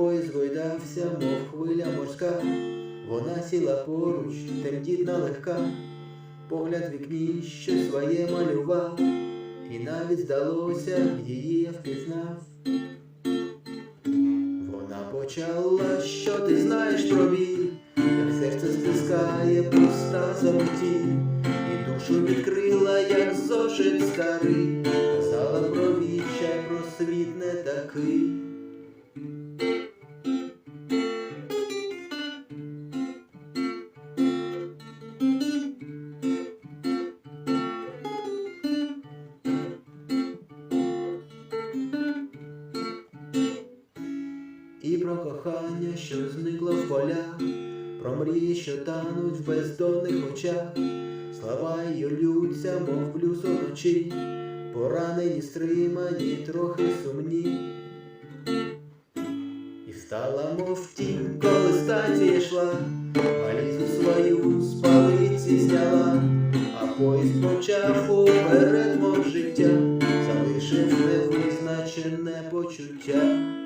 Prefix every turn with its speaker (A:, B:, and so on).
A: Поїзд гойдався, мов хвиля морська, вона сіла поруч, тендітна легка, погляд вікні, що своє малював, і навіть здалося, її я впізнав. Вона почала, що ти знаєш про біль, як серце стискає пуста заметі, і душу відкрила, як зошит старий, І про кохання, що зникло в полях, про мрії, що тануть в бездонних очах, слова її ллються, мов блюз уночі, поранені, стримані, трохи сумні. І встала, мов тінь, коли станція йшла, валізу свою з палиці зняла, а поїзд почав уперед, мов життя, залишив невизначене почуття.